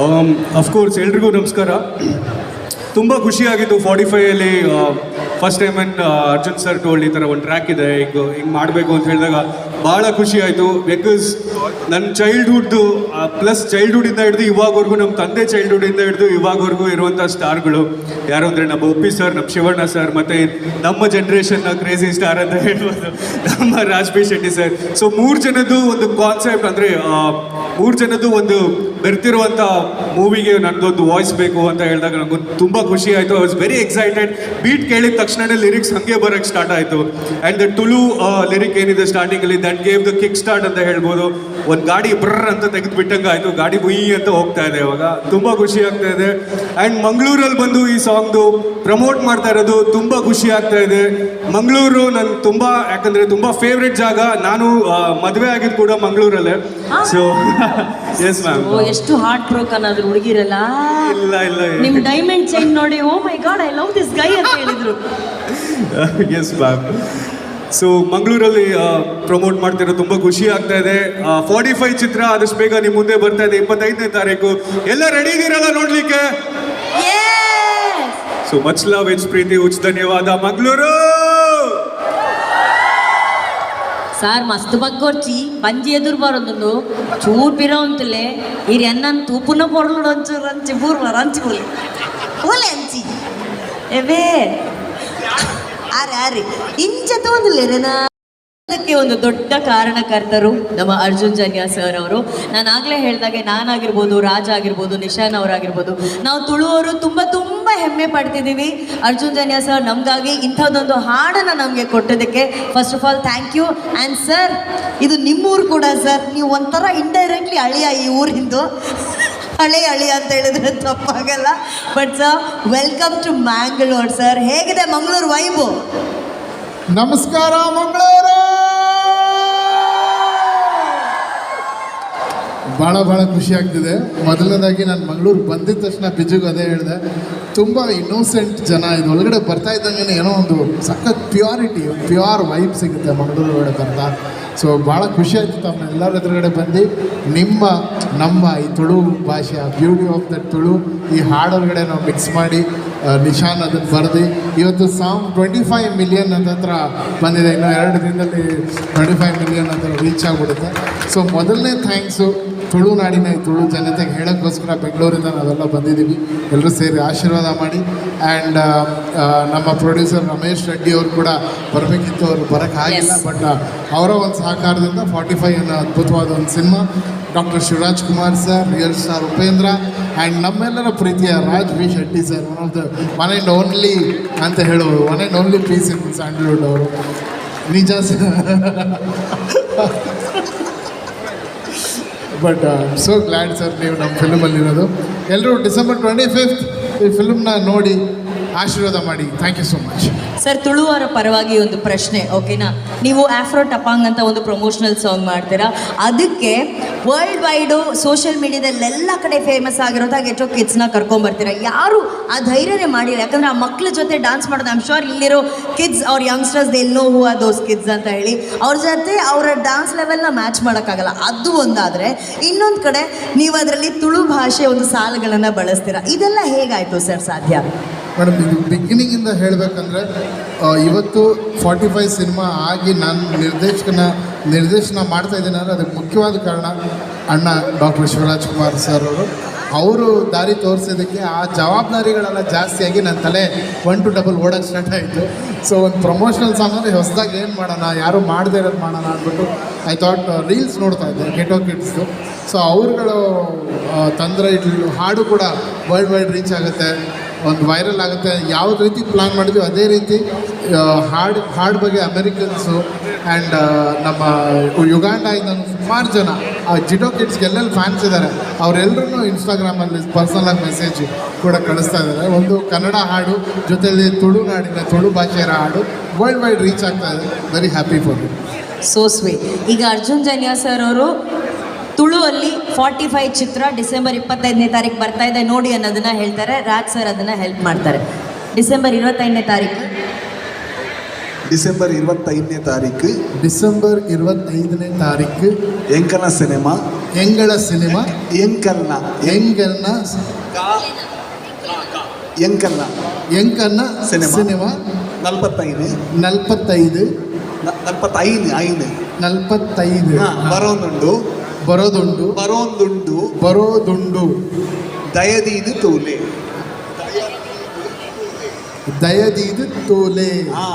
of course course ಎಲ್ರಿಗೂ ನಮಸ್ಕಾರ. ತುಂಬ ಖುಷಿಯಾಗಿತ್ತು. ಫೈವಲ್ಲಿ first time and Arjun sir told ಈ ಥರ ಒಂದು ಟ್ರ್ಯಾಕ್ ಇದೆ ಈಗ ಹಿಂಗೆ ಮಾಡಬೇಕು ಅಂತ ಹೇಳಿದಾಗ ಭಾಳ ಖುಷಿ ಆಯಿತು. ಬಿಕಾಸ್ ನನ್ನ ಚೈಲ್ಡ್ಹುಡ್ದು ಪ್ಲಸ್ ಚೈಲ್ಡ್ಹುಡ್ಡಿಂದ ಹಿಡಿದು ಇವಾಗವರೆಗೂ ನಮ್ಮ ತಂದೆ ಚೈಲ್ಡ್ಹುಡ್ಡಿಂದ ಹಿಡಿದು ಇವಾಗವರೆಗೂ ಇರುವಂಥ ಸ್ಟಾರ್ಗಳು ಯಾರು ಅಂದರೆ ನಮ್ಮ ಒಪ್ಪಿ ಸರ್ ನಮ್ಮ ಶಿವಣ್ಣ ಸರ್ ಮತ್ತು ನಮ್ಮ ಜನ್ರೇಷನ್ನ ಕ್ರೇಜಿ ಸ್ಟಾರ್ ಅಂತ ಹೇಳ್ಬೋದು. ನಮ್ಮ ರಾಜ್ಬಿ ಶೆಟ್ಟಿ ಸರ್ ಸೊ ಮೂರು ಜನದ್ದು ಒಂದು ಕಾನ್ಸೆಪ್ಟ್ ಅಂದರೆ ಮೂರು ಜನದ್ದು ಒಂದು ಬೆರ್ತಿರುವಂಥ ಮೂವಿಗೆ ನನಗೊಂದು ವಾಯ್ಸ್ ಬೇಕು ಅಂತ ಹೇಳಿದಾಗ ನನಗೆ ತುಂಬ ಖುಷಿ ಆಯಿತು. I was very excited beat ಕೇಳಿದ ತಕ್ಷಣನೇ ಲಿರಿಕ್ಸ್ ಹಂಗೆ ಬರೋಕ್ಕೆ ಸ್ಟಾರ್ಟ್ ಆಯಿತು. ಆ್ಯಂಡ್ ದ ಟುಲು ಲಿರಿಕ್ ಏನಿದೆ ಸ್ಟಾರ್ಟಿಂಗಲ್ಲಿ that gave the kick start ಅಂತ ಹೇಳ್ಬೋದು. ಒಂದು ಗಾಡಿ ಬ್ರರ್ ಅಂತ ತೆಗೆದು ಬಿಟ್ಟಂಗೆ ಆಯಿತು. ಗಾಡಿ ಬುಯಿ ಅಂತ ಹೋಗ್ತಾ ಇದೆ ಇವಾಗ. ತುಂಬ ಖುಷಿ ಆಗ್ತಾ ಇದೆ. ಆ್ಯಂಡ್ ಮಂಗಳೂರಲ್ಲಿ ಬಂದು ಈ ಸಾಂಗ್ದು ಪ್ರಮೋಟ್ ಮಾಡ್ತಾ ಇರೋದು ತುಂಬ ಖುಷಿ ಆಗ್ತಾ ಇದೆ. ಮಂಗಳೂರು ನನ್ನ ತುಂಬ ಯಾಕಂದರೆ ತುಂಬ ಫೇವ್ರೆಟ್ ಜಾಗ. ನಾನು ಮದುವೆ ಆಗಿದ್ದು ಕೂಡ ಮಂಗಳೂರಲ್ಲೇ. ಸೊ ಎಸ್ ಮ್ಯಾಮ್ ಎಷ್ಟು ಹಾರ್ಟ್ ಬ್ರೋಕನ್ ಆದ್ರು ಹುಡುಗಿರಲ್ಲ ಇಲ್ಲ ಇಲ್ಲ ನಿಮ್ ಡೈಮಂಡ್ ಚೈನ್ ನೋಡಿ ಓ my god I love this guy ಅಂತ ಹೇಳಿದ್ರು. ಎಸ್ ಮ್ಯಾಮ್ ಸೊ ಮಂಗಳೂರಲ್ಲಿ ಪ್ರಮೋಟ್ ಮಾಡ್ತಿರೋ ತುಂಬ ಖುಷಿ ಆಗ್ತಾ ಇದೆ. ಫಾರ್ಟಿ ಫೈವ್ ಚಿತ್ರ ಆದಷ್ಟು ಬೇಗ ನಿಮ್ಮ ಮುಂದೆ ಬರ್ತಾ ಇದೆ. ಇಪ್ಪತ್ತೈದನೇ ತಾರೀಕು. ಎಲ್ಲ ರೆಡಿ ಇದೀರಲ್ಲ ನೋಡ್ಲಿಕ್ಕೆ! ಸೊ ಮಚ್ ಲವ್ ಎಚ್ ಪ್ರೀತಿ ಉಚ್ ಧನ್ಯವಾದ ಮಂಗಳೂರು! ಸಾರ್ ಮಸ್ತ್ ಬಗ್ಗೊರ್ಚಿ ಬಂಜಿ ಎದುರು ಬರೋದು ಚೂರ್ ಪಿರೋ ಅಂತಲೇ ಇರಿ ಅನ್ನ ತೂಪುನ ಪೊಡಲು ಒಂಚೂರು ಹಂಚಿ ಬೂರ್ ಬರ ಹಂಚಿ ಬೂಲಿ ಬೂಲೆ ಹಂಚಿ ಎವೇ ಅರೆ ಅರೆ ಇಂಚ ತೊಂದಿಲ್ಲೇನಾ ಅದಕ್ಕೆ ಒಂದು ದೊಡ್ಡ ಕಾರಣಕರ್ತರು ನಮ್ಮ ಅರ್ಜುನ್ ಜನ್ಯ ಸರ್ ಅವರು. ನಾನು ಆಗಲೇ ಹೇಳಿದಾಗೆ ನಾನಾಗಿರ್ಬೋದು, ರಾಜ ಆಗಿರ್ಬೋದು, ನಿಶಾನ್ ಅವರಾಗಿರ್ಬೋದು. ನಾವು ತುಳುವರು ತುಂಬ ತುಂಬ ಹೆಮ್ಮೆ ಪಡ್ತಿದ್ದೀವಿ. ಅರ್ಜುನ್ ಜನ್ಯ ಸರ್ ನಮಗಾಗಿ ಇಂಥದ್ದೊಂದು ಹಾಡನ್ನು ನಮಗೆ ಕೊಟ್ಟಿದ್ದಕ್ಕೆ first of all thank you and sir ಇದು ನಿಮ್ಮೂರು ಕೂಡ ಸರ್ ನೀವು ಒಂಥರ ಇಂಡೈರೆಕ್ಟ್ಲಿ ಅಳಿಯ ಈ ಊರಿಂದು. ಹಳೆ ಹಳಿ ಅಂತ ಹೇಳಿದ್ರೆ ತಪ್ಪಾಗಲ್ಲ. But sir welcome to Mangalore sir ಹೇಗಿದೆ ಮಂಗಳೂರು ವೈಬು ನಮಸ್ಕಾರ ಮಂಗಳೂರು! ಭಾಳ ಭಾಳ ಖುಷಿ ಆಗ್ತಿದೆ. ಮೊದಲನೇದಾಗಿ ನಾನು ಮಂಗಳೂರು ಬಂದಿದ ತಕ್ಷಣ ಬಿಜುಗೆ ಅದೇ ಹೇಳಿದೆ. ತುಂಬ ಇನ್ನೋಸೆಂಟ್ ಜನ ಇದು. ಒಳಗಡೆ ಬರ್ತಾ ಇದ್ದಂಗೆ ಏನೋ ಒಂದು ಸಖತ್ ಪ್ಯೂರಿಟಿ ಪ್ಯೂರ್ ವೈಬ್ ಸಿಗುತ್ತೆ ಮಂಗಳೂರು ಒಳಗಡೆ ಬರ್ತಾ ಸೊ ಭಾಳ ಖುಷಿ ಆಯಿತು ತಮ್ಮ ಎಲ್ಲರ ಎದುರುಗಡೆ ಬಂದು. ನಿಮ್ಮ ನಮ್ಮ ಈ ತುಳು ಭಾಷೆ ಬ್ಯೂಟಿ ಆಫ್ ದಟ್ ತುಳು ಈ ಹಾಡೊಳಗಡೆ ನಾವು ಮಿಕ್ಸ್ ಮಾಡಿ ಆ, ನಿಶಾನ್ ಅದನ್ನು ಬರೆದು. ಇವತ್ತು ಸಾಂಗ್ ಟ್ವೆಂಟಿ ಫೈವ್ ಮಿಲಿಯನ್ ಅಂತ ಹತ್ರ ಬಂದಿದೆ. ಇನ್ನು ಎರಡು ದಿನದಲ್ಲಿ ಟ್ವೆಂಟಿ ಫೈವ್ ಮಿಲಿಯನ್ ಅಂತ ರೀಚ್ ಆಗಿಬಿಡುತ್ತೆ. ಸೊ ಮೊದಲನೇ ಥ್ಯಾಂಕ್ಸು ತುಳು ನಾಡಿನ ತುಳು ಜನತೆಗೆ ಹೇಳೋಕ್ಕೋಸ್ಕರ ಬೆಂಗಳೂರಿಂದ ನಾವೆಲ್ಲ ಬಂದಿದ್ದೀವಿ. ಎಲ್ಲರೂ ಸೇರಿ ಆಶೀರ್ವಾದ ಮಾಡಿ. ಆ್ಯಂಡ್ ನಮ್ಮ ಪ್ರೊಡ್ಯೂಸರ್ ರಮೇಶ್ ರೆಡ್ಡಿ ಅವರು ಕೂಡ ಬರಬೇಕಿತ್ತು. ಅವರು ಬರೋಕ್ಕಾಗಿಲ್ಲ. ಬಟ್ ಅವರ ಒಂದು ಸಹಕಾರದಿಂದ ಫಾರ್ಟಿ ಫೈವ್ ಅನ್ನೋ ಅದ್ಭುತವಾದ ಒಂದು cinema doctor Shivaraj Kumar sir real star Upendra and ನಮ್ಮೆಲ್ಲರ ಪ್ರೀತಿಯ Raj V Shetty sir one of the one and only ಅಂತ ಹೇಳೋರು one and only piece in Sandalwood ಅವರು ನಿಜ ಬಟ್ ಸೋ ಗ್ಲ್ಯಾಡ್ ಸರ್ ನೀವು ನಮ್ಮ ಫಿಲಮಲ್ಲಿರೋದು ಎಲ್ಲರೂ ಡಿಸೆಂಬರ್ ಟ್ವೆಂಟಿ ಫಿಫ್ತ್ ಈ ಫಿಲ್ಮ್ನ ನೋಡಿ ಆಶೀರ್ವಾದ ಮಾಡಿ. Thank you so much sir ತುಳುವರ ಪರವಾಗಿ ಒಂದು ಪ್ರಶ್ನೆ ಓಕೆನಾ ನೀವು ಆಫ್ರೋ ಟಪಾಂಗ್ ಅಂತ ಒಂದು ಪ್ರಮೋಷನಲ್ ಸಾಂಗ್ ಮಾಡ್ತೀರಾ? ಅದಕ್ಕೆ ವರ್ಲ್ಡ್ ವೈಡು ಸೋಷಿಯಲ್ ಮೀಡಿಯಾದಲ್ಲೆಲ್ಲ ಕಡೆ ಫೇಮಸ್ ಆಗಿರೋದಾಗ ಎಷ್ಟೋ ಕಿಡ್ಸ್ನ ಕರ್ಕೊಂಬರ್ತೀರಾ? ಯಾರು ಆ ಧೈರ್ಯನೇ ಮಾಡಿಲ್ಲ. ಯಾಕಂದ್ರೆ ಆ ಮಕ್ಕಳ ಜೊತೆ ಡಾನ್ಸ್ ಮಾಡೋದು ಆಮ್ ಶೋರ್ ಇಲ್ಲಿರೋ ಕಿಡ್ಸ್ ಅವ್ರ youngsters they know who are those kids ಅಂತ ಹೇಳಿ, ಅವ್ರ ಜೊತೆ ಅವರ ಡಾನ್ಸ್ ಲೆವೆಲ್ನ ಮ್ಯಾಚ್ ಮಾಡೋಕ್ಕಾಗಲ್ಲ. ಅದು ಒಂದಾದರೆ, ಇನ್ನೊಂದು ಕಡೆ ನೀವು ಅದರಲ್ಲಿ ತುಳು ಭಾಷೆ ಒಂದು ಸಾಲುಗಳನ್ನು ಬಳಸ್ತೀರಾ? ಇದೆಲ್ಲ ಹೇಗಾಯಿತು ಸರ್ ಸಾಧ್ಯ? ಮೇಡಮ್, ಇದು ಬಿಗಿನಿಂಗಿಂದ ಹೇಳಬೇಕಂದ್ರೆ ಇವತ್ತು ಫಾರ್ಟಿ ಫೈವ್ ಸಿನಿಮಾ ಆಗಿ ನಾನು ನಿರ್ದೇಶಕನ, ನಿರ್ದೇಶನ ಮಾಡ್ತಾ ಇದ್ದೀನಿ ಅಂದರೆ ಅದಕ್ಕೆ ಮುಖ್ಯವಾದ ಕಾರಣ ಅಣ್ಣ ಡಾಕ್ಟರ್ ಶಿವರಾಜ್ ಕುಮಾರ್ ಸರ್ ಅವರು. ಅವರು ದಾರಿ ತೋರಿಸೋದಕ್ಕೆ ಆ ಜವಾಬ್ದಾರಿಗಳೆಲ್ಲ ಜಾಸ್ತಿಯಾಗಿ ನನ್ನ ತಲೆ ಒನ್ ಟು ಡಬಲ್ ಓಡೋಕ್ಕೆ ಸ್ಟಾರ್ಟ್ ಆಯಿತು. ಸೊ ಒಂದು ಪ್ರಮೋಷನಲ್ ಸಾಂಗ್ ಅಂದರೆ ಹೊಸದಾಗಿ ಏನು ಮಾಡೋಣ, ಯಾರು ಮಾಡದೇ ಇರೋದು ಮಾಡೋಣ ಅಂದ್ಬಿಟ್ಟು ಐ ಥಾಟ್ ರೀಲ್ಸ್ ನೋಡ್ತಾ ಇದ್ದೆ ಗೆಟೋ ಕಿಡ್ಸ್ದು ಸೊ ಅವ್ರುಗಳು ತಂದ್ರೆ ಹಾಡು ಕೂಡ ವರ್ಲ್ಡ್ ವೈಡ್ ರೀಚ್ ಆಗುತ್ತೆ. ಒಂದು ವೈರಲ್ ಆಗುತ್ತೆ. ಯಾವ ರೀತಿ ಪ್ಲಾನ್ ಮಾಡಿದ್ವಿ, ಅದೇ ರೀತಿ ಹಾಡ್, ಹಾಡು ಬಗ್ಗೆ ಅಮೆರಿಕನ್ಸು ಆ್ಯಂಡ್ ನಮ್ಮ ಯುಗಾಂಡ ಯುಗಾಂಡದಿಂದ ಸುಮಾರು ಜನ, ಆ ಜಿಡೋ ಕಿಡ್ಸ್ಗೆ ಎಲ್ಲೆಲ್ಲಿ ಫ್ಯಾನ್ಸ್ ಇದ್ದಾರೆ ಅವರೆಲ್ಲರೂ ಇನ್ಸ್ಟಾಗ್ರಾಮಲ್ಲಿ ಪರ್ಸನಲಾಗಿ ಮೆಸೇಜ್ ಕೂಡ ಕಳಿಸ್ತಾ ಇದ್ದಾರೆ ಒಂದು ಕನ್ನಡ ಹಾಡು ಜೊತೆಯಲ್ಲಿ ತುಳುನಾಡಿನ ತುಳು ಭಾಷೆಯರ ಹಾಡು ವರ್ಲ್ಡ್ ವೈಡ್ ರೀಚ್ ಆಗ್ತಾ ಇದೆ. Very happy for you so sweet ಈಗ ಅರ್ಜುನ್ ಜನ್ಯಾ ಸರ್ ಅವರು ತುಳುವಲ್ಲಿ ಫಾರ್ಟಿ ಫೈವ್ ಚಿತ್ರ ಡಿಸೆಂಬರ್ ಇಪ್ಪತ್ತೈದನೇ ತಾರೀಕು ಬರ್ತಾ ಇದೆ. ನೋಡಿ ಅನ್ನೋದನ್ನ ಹೇಳ್ತಾರೆ. ರಾಜ್ ಸರ್ ಅದನ್ನ ಹೆಲ್ಪ್ ಮಾಡ್ತಾರೆ. ಡಿಸೆಂಬರ್ ಇರವತ್ತೈದನೇ ತಾರೀಕು ಡಿಸೆಂಬರ್ ಇರವತ್ತೈದನೇ ತಾರೀಕು ಡಿಸೆಂಬರ್ ಇರುವತ್ತೈದನೇ ತಾರೀಕು ಎಂಕನ ಸಿನಿಮಾ. ಎಂಗಳ ಸಿನಿಮಾ. ಎಂಕಲ್ನ ಎಂಗಲ್ನ ಎಂಕನ್ನ ಎಂಕನ್ನ ಸಿನಿಮಾ. ಸಿನಿಮಾ. ನಲ್ವತ್ತೈದು. ನಲ್ಪತ್ತೈದು ನಲ್ವತ್ತೈದು ಐದು. ನಲ್ಪತ್ತೈದು ಬರೋನುಂಡು ಬರೋದುಂಡು. ಬರೋಂದುಂಡು. ಬರೋದುಂಡು. ದಯದೀದು ತೂಲೆ. ದಯದೀದು ತೋಲೆ. ಆ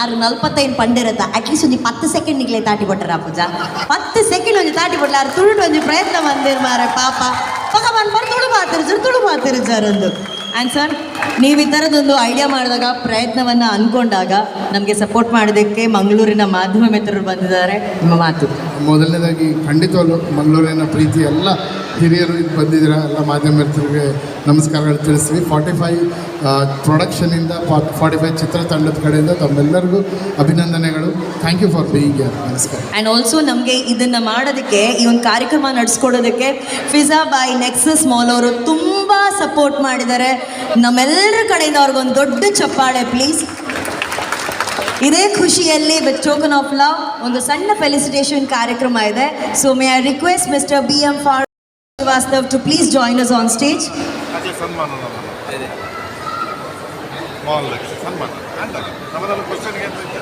ಆರು ನಲ್ಪತ್ತೈದು ಪಂಡಿರತ್ತ ಅಟ್ಲೀಸ್ಟ್ ಒಂದು ಪತ್ತು ಸೆಕೆಂಡ್ ನಿಗ್ಲೆ ತಾಟಿ ಕೊಟ್ಟರ ಪೂಜಾ. ಪತ್ತು ಸೆಕೆಂಡ್ ಒಂದು ತಾಟಿ ಕೊಟ್ಟಲ ಅವ್ರು ತುಳುಟು ಒಂದು ಪ್ರಯತ್ನ ಬಂದಿರ್ ಮಾರ ಪಾಪ. ಪಕ್ಕ ಬಂದ್ಬಾರು ತುಳು ಮಾತಿರ್ಜರು ತುಳು ಮಾತಿರ್ಜಾರ್ ಒಂದು ಆ್ಯಂಡ್ ಸರ್ ನೀವು ಈ ಥರದೊಂದು ಐಡಿಯಾ ಮಾಡಿದಾಗ, ಪ್ರಯತ್ನವನ್ನು ಅಂದ್ಕೊಂಡಾಗ ನಮಗೆ ಸಪೋರ್ಟ್ ಮಾಡೋದಕ್ಕೆ ಮಂಗಳೂರಿನ ಮಾಧ್ಯಮ ಮಿತ್ರರು ಬಂದಿದ್ದಾರೆ. ನಿಮ್ಮ ಮಾತು. ಮೊದಲನೇದಾಗಿ ಖಂಡಿತವಾಗ್ಲು ಮಂಗಳೂರಿನ ಪ್ರೀತಿ ಎಲ್ಲ ಹಿರಿಯರು ಇದು ಬಂದಿದ್ದೀರಾ? ಎಲ್ಲ ಮಾಧ್ಯಮ ನಮಸ್ಕಾರಗಳು ತಿಳಿಸ್ತೀವಿ. ಫಾರ್ಟಿ ಫೈವ್ ಪ್ರೊಡಕ್ಷನಿಂದ ಫಾರ್ಟಿ ಫೈವ್ ಚಿತ್ರತಂಡದ ಕಡೆಯಿಂದ ತಮ್ಮೆಲ್ಲರಿಗೂ ಅಭಿನಂದನೆಗಳು. ಥ್ಯಾಂಕ್ ಯು ಫಾರ್ ಬೀಯಿಂಗ್ ನಮಸ್ಕಾರ. ಆ್ಯಂಡ್ ಆಲ್ಸೋ ನಮಗೆ ಇದನ್ನು ಮಾಡೋದಕ್ಕೆ, ಈ ಒಂದು ಕಾರ್ಯಕ್ರಮ ನಡೆಸ್ಕೊಡೋದಕ್ಕೆ ಫಿಜಾ ಬಾಯ್ ನೆಕ್ಸಸ್ ಮಾಲ್ ಅವರು ತುಂಬ ಸಪೋರ್ಟ್ ಮಾಡಿದ್ದಾರೆ. ನಮ್ಮೆಲ್ಲರ ಕಡೆಯಿಂದ ಅವ್ರಿಗೊಂದು ದೊಡ್ಡ ಚಪ್ಪಾಳೆ ಪ್ಲೀಸ್ ಇದೇ ಖುಷಿಯಲ್ಲಿ ವಿತ್ ಟೋಕನ್ ಆಫ್ ಲವ್ ಒಂದು ಸಣ್ಣ ಫೆಲಿಸಿಟೇಷನ್ ಕಾರ್ಯಕ್ರಮ ಇದೆ. So may I request mister B M for Shrivastav to please join us on stage ಅದೇ ಸನ್ಮಾನ ಮಾಲ್ ಸನ್ಮಾನ. ಅಂತ ನಮ್ಮದೆಲ್ಲ ಕ್ವಶನ್ಗೆ ಅಂತ ಇತ್ತು.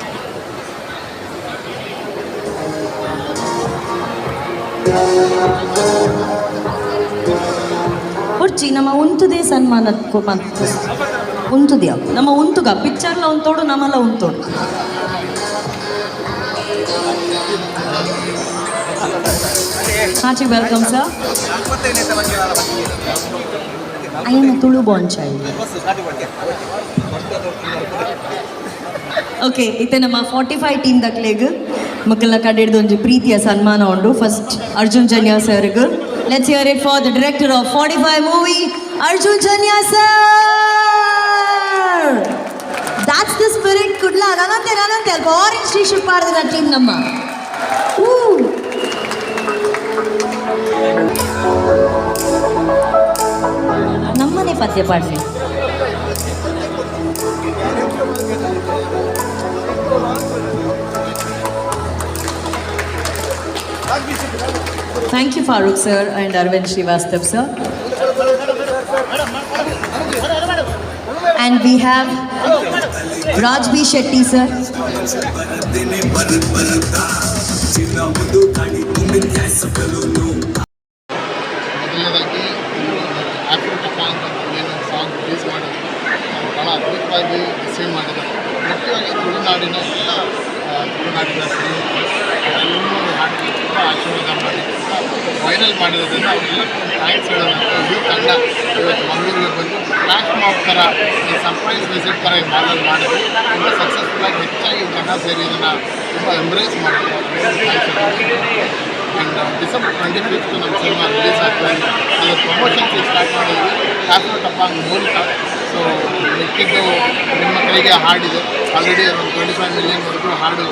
ಉರ್ಚಿ ನಮ್ಮ ಉಂತುದೇ ಸನ್ಮಾನ ನಮ್ಮ ಉಂತುಗ, ಪಿಕ್ಚರ್ಲ ಉಂತೋಡು, ನಮ್ಮಲ್ಲ ಉಂತೋಡು. ಹಾರ್ಟಿ ವೆಲ್ಕಮ್ ಸರ್ ಅಯ್ಯನ ತುಳು ಬಾಂಚಾಯಿ ಓಕೆ ಇತ್ತೆ ನಮ್ಮ ಫಾರ್ಟಿ ಫೈವ್ ಟೀಮ್ ದಕ್ಲೆಗ್ ಮಕ್ಕಳನ್ನ ಕಡೆಡ್ದು ಒಂದು ಪ್ರೀತಿಯ ಸನ್ಮಾನ ಉಂಡು. First Arjun Janya ಸರ್ಗ್. Let's hear it for the director of forty five movie Arjun Janya sir that's the spirit Kudla ನಾನಂತೆ ನಾನಂತೆ ಅಲ್ಪ ಆರೆಂಜ್ ಟಿ ಶರ್ಟ್ ಪಾಡ್ದಿರ ಟೀಮ್ ನಮ್ಮ ಊ ನಮ್ಮನೆ ಪದ್ಯ ಪಾಡ್ರಿ Thank you, Farooq sir and Arvind Srivastav sir. And we have Raj B. Shetty sir. ಮೊದಲನೇದಾಗಿ ಇವತ್ತು ಮಂಗಳೂರಿಗೆ ಬಂದು ಫ್ಲಾಶ್ ಮಾಪ್ ಥರ ಈ ಸರ್ಪ್ರೈಸ್ ವಿಸಿಟ್ ಥರ ಈ ಮಾಡಲ್ ಮಾಡಿದ್ರು. ತುಂಬ ಸಕ್ಸಸ್ಫುಲ್ಲಾಗಿ ಹೆಚ್ಚಾಗಿ ಜನ ಸೇರಿ ಇದನ್ನು ತುಂಬ ಎಂಬ್ರೇಸ್ ಮಾಡಿದ್ರು. ಆ್ಯಂಡ್ ಡಿಸೆಂಬರ್ ಟ್ವೆಂಟಿ ಫಿಫ್ತ್ ನಮ್ಮ ಸಿನಿಮಾ ರಿಲೀಸ್ ಆಗ್ತಾ ಇದೆ ಅದು ಪ್ರಮೋಷನ್ಸ್ ಸ್ಟಾರ್ಟ್ ಮಾಡಿದ್ವಿ. ಆಫ್ಟರ್ ಟಪ್ಪ ಮೂಲಕ ಸೊ ಮಿಕ್ಕಿದ್ದು ನಿಮ್ಮ ಕೈಗೆ ಹಾಡಿದೆ. ಆಲ್ರೆಡಿ ಒಂದು ಟ್ವೆಂಟಿ ಫೈವ್ ಮಿಲಿಯನ್ವರೆಗೂ ಹಾಡು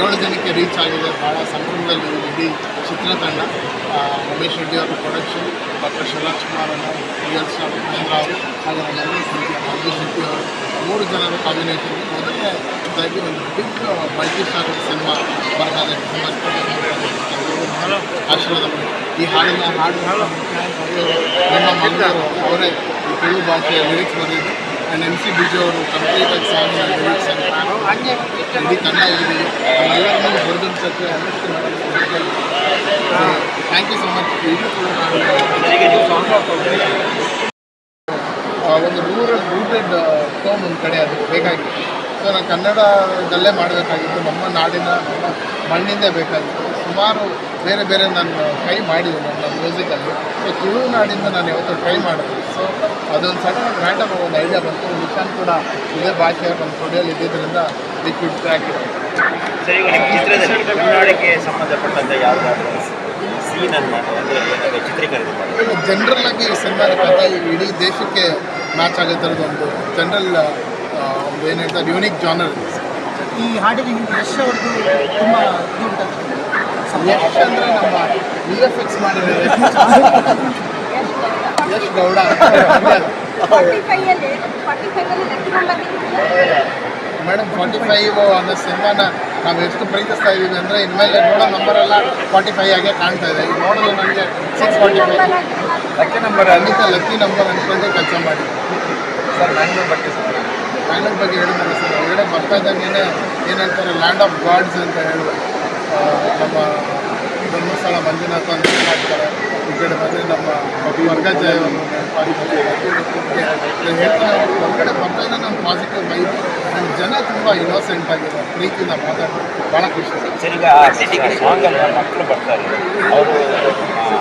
ಏಳು ಜನಕ್ಕೆ ರೀಚ್ ಆಗಿದೆ. ಭಾಳ ಸಂಭ್ರಮದಲ್ಲಿ ಇಡೀ ಚಿತ್ರತಂಡ. ಉಮೇಶ್ ರೆಡ್ಡಿ ಅವರ ಪ್ರೊಡಕ್ಷನ್ ಡಾಕ್ಟರ್ ಶಿವರಾಜ್ ಕುಮಾರ್ ಅವರು ರಿಯಲ್ ಸ್ಟಾರ್ ಮಹೇಂದ್ರ ಅವರು, ಹಾಗೆ ಮಾಧು ಶೆಟ್ಟಿ ಅವರು. ಮೂರು ಜನರ ಕಾಂಬಿನೇಷನ್ ಮೊದಲನೇ ಇದಾಗಿ ಒಂದು ಬಿಗ್ ಮಲ್ಟಿ ಸ್ಟಾರ್ ಸಿನಿಮಾ ಇಪ್ಪತ್ತೊಂಬತ್ತರಂದು. ಆಶೀರ್ವಾದ ಈ ಹಾಡಿನ ಹಾಡು ನಿಮ್ಮ ಮಂಗಳೂರು ಅವರೇ ಈ ತುಳು ಭಾಷೆಯ ಲಿರಿಕ್ಸ್ ಬರೆದಿದ್ದು. ಆ್ಯಂಡ್ ಎಂ ಸಿ ಬಿಜು ಅವರು ಸಾಂಗ್ ಹಾಗೆ ಇಡೀ ತಂಡ ಇದ್ದೀವಿ. ಎಲ್ಲರನ್ನೂ ಬರೆದಂಥಕ್ಕೆ ಥ್ಯಾಂಕ್ ಯು ಸೊ ಮಚ್ ಇದು ಒಂದು ರೂರಲ್ ರೂಟೆಡ್ ಫೋಮ್ ಒಂದು ಕಡೆ ಅದು ಬೇಕಾಗಿತ್ತು. ಸೊ ನಾನು ಕನ್ನಡದಲ್ಲೇ ಮಾಡಬೇಕಾಗಿತ್ತು. ನಮ್ಮ ನಾಡಿನ ಮಣ್ಣಿಂದೇ ಬೇಕಾಗಿತ್ತು. ಸುಮಾರು ಬೇರೆ ಬೇರೆ ನಾನು ಟ್ರೈ ಮಾಡಿದ್ದೀನಿ ನನ್ನ ಮ್ಯೂಸಿಕಲ್ಲಿ ಸೊ ತುಳುನಾಡಿಂದ ನಾನು ಯಾವತ್ತೂ ಟ್ರೈ ಮಾಡಿದೆ ಸೊ ಅದೊಂದು ಸಡನ್ ರ್ಯಾಂಡಮ್ ಒಂದು ಐಡಿಯಾ ಬಂತು. ನಿಶಾನ್ ಕೂಡ ಇದೇ ಭಾಷೆ ನಮ್ಮ ಸ್ಟುಡಿಯೋಲಿ ಇದ್ದಿದ್ದರಿಂದ ಲಿಕ್ವಿಡ್ ಟ್ರ್ಯಾಕ್ ಸರಿ ನಿಮ್ಮ ಚಿತ್ರದಲ್ಲಿ ಕನ್ನಡಕ್ಕೆ ಸಂಬಂಧಪಟ್ಟಂತ ಯಾವುದಾದ್ರೂ ಸೀನನ್ನು ಅಂದರೆ ಜನರಲ್ ಆಗಿ ಈ ಸಿನಿಮಾದ ಕಥೆ ಇಡೀ ದೇಶಕ್ಕೆ ಮ್ಯಾಚ್ ಆಗೋ ಥರದೊಂದು ಒಂದು ಜನರಲ್ ಒಂದು ಏನು ಹೇಳ್ತಾರೆ ಯೂನಿಕ್ ಜಾನರ್ ಈ ಹಾಡಿಗೆ ನಿಮ್ಮ ಯಶ್ ಅವ್ರದ್ದು ತುಂಬ ಇದು ಯಶ್ ಅಂದರೆ ನಮ್ಮ Yash Gowda. Madam forty five ಅನ್ನೋ ಸಿನಿಮಾನ ನಾವು ಎಷ್ಟು ಪ್ರೀತಿಸ್ತಾ ಇದ್ದೀವಿ ಅಂದರೆ ಇನ್ಮೇಲೆ ನೋಡೋ ನಂಬರ್ ಎಲ್ಲ ಫಾರ್ಟಿ ಫೈವ್ ಆಗೇ ಕಾಣ್ತಾ ಇದೆ. ಈಗ ನೋಡೋದು ನನಗೆ six forty five lucky number Anita lucky number ಅನ್ಕೊಂಡು ಕೆಲಸ ಮಾಡಿ. ಸರ್ ಮ್ಯಾಂಗ್ಳೂರ್ ಬಗ್ಗೆ ಸರ್ ಬ್ಯಾಂಗ್ಳೂರ್ ಬಗ್ಗೆ ಹೇಳಿದ್ರೆ ಸರ್ ಒಳಗಡೆ ಬರ್ತಾ ಇದ್ದಂಗೆ ಏನಂತಾರೆ ಲ್ಯಾಂಡ್ ಆಫ್ ಗಾಡ್ಸ್ ಅಂತ ಹೇಳುವ ನಮ್ಮ ಧರ್ಮಸ್ಥಳ ಮಂಜುನಾಥ ಅಂತ ಮಾಡ್ತಾರೆ ಈ ಕಡೆ ಬಂದರೆ ನಮ್ಮ ವರ್ಗಜಯ ನೆನಪಾಗ್ತಾರೆ ಹೇಳ್ತಾರೆ ಹೊರಗಡೆ ಬರ್ತಾ ಇದ್ದ ನಮ್ಮ ಪಾಸಿಟಿವ್ ವೈಬ್ ನಮ್ಮ ಜನ ತುಂಬ ಇನ್ನೋಸೆಂಟ್ ಆಗಿದ್ದಾರೆ. ಪ್ರೀತಿಯಿಂದ ಮಾತಾಡ್ತಾರೆ. ಭಾಳ ಖುಷಿ. ಸಾಂಗಲ್ಲಿ ಮಕ್ಕಳು ಬರ್ತಾರೆ ಅವರು